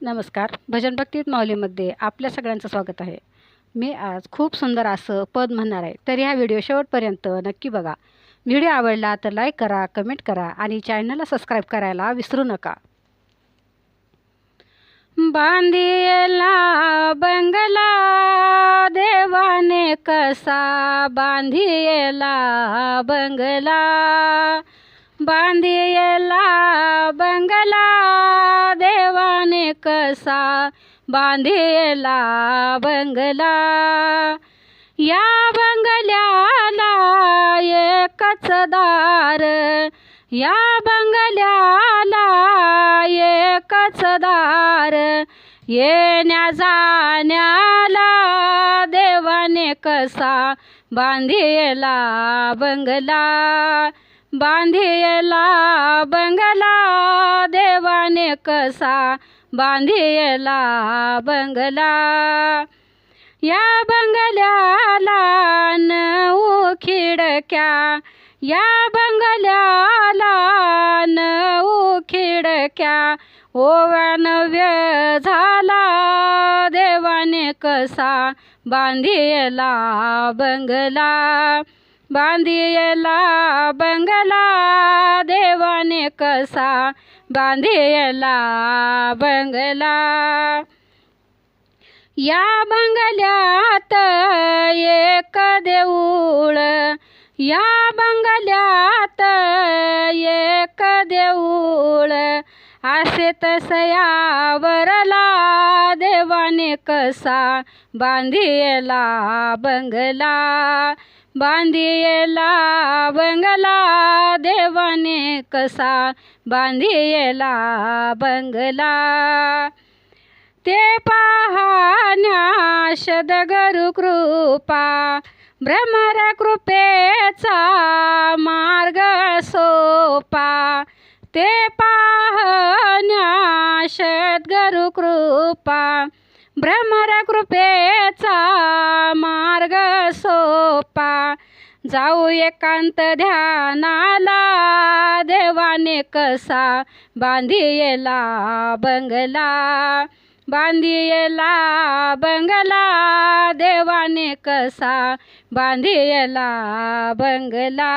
नमस्कार. भजन भक्तीत माऊलीमध्ये आपल्या सगळ्यांचं स्वागत आहे. मी आज खूप सुंदर असं पद म्हणणार आहे तर ह्या व्हिडिओ शेवटपर्यंत नक्की बघा. व्हिडिओ आवडला तर लाईक करा कमेंट करा आणि चॅनलला सबस्क्राईब करायला विसरू नका. बांधियला बंगला देवाने कसा बांधियला बंगला? बांधियला बंगला देवाने कसा बांधेला बंगला? या बंगल्याला एकच दार या बंगल्याला एकच दार. येण्या जाण्याला देवाने कसा बांधेला बंगला? बांधेला बंगला कसा बांधियला बंगला. या बंगल्याला नऊ खिडक्या. या बंगल्याला नऊ खिडक्या. ओव्यानव्य झाला देवाने कसा बांधियला बंगला. बांधियला बंगला देवाने कसा बांधियला बंगला. या बंगल्यात एक देऊळ या बंगल्यात एक देऊळ. असे तसयावरला देवाने कसा बांधिला बंगला. बांधियला बंगला देवाने कसा? बांधियला बंगला ते पाहण्या शदगरु कृपा भ्रमर कृपेचा मार्ग सोपा. ते पाहण्या सद्गरु कृपा भ्रमर कृपेचा मार्ग सोपा. जाऊ एकांत ध्यानाला देवाने कसा बांधियला बंगला? बांधियला बंगला देवाने कसा बांधियला बंगला?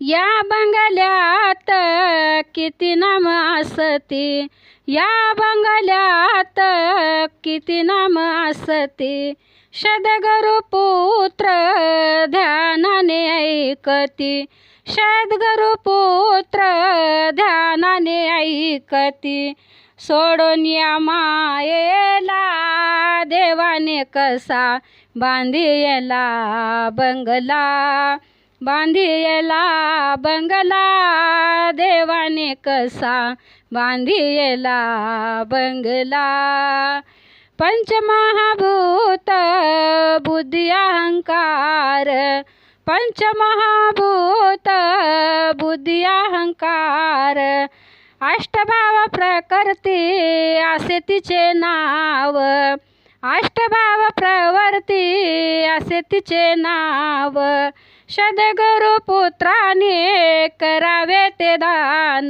या बंगल्यात किती नाम असती? या बंगल्यात किती नाम असती? सदगुरु पुत्र ध्यानाने ऐकती. सद्गुरु पुत्र ध्यानाने ऐकती. सोडून या मायेला देवाने कसा बांधियला बंगला? बांधियला बंगला देवाने कसा? बांधियला बंगला. पंचमहाभूत बुद्धी अहंकार. पंचमहाभूत बुद्धी अहंकार. अष्टभाव प्रकृती असे तिचे नाव. अष्टभाव प्रवर्ती असे तिचे नाव. सद्गुरु पुत्राने करावे ते दान.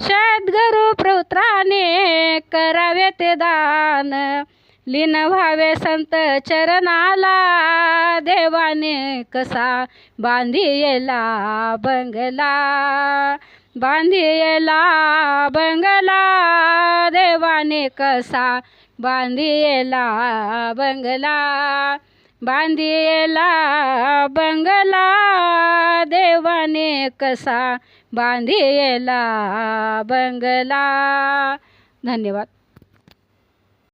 सद्गुरु पुत्राने करावे ते दान. लीन व्हावे संत चरणाला. देवाने कसा बांधियला बंगला. बांधियला बंगला देवाने कसा बांधियला बंगला? बांधियला बंगला देवाने कसा बांधियला बंगला? धन्यवाद.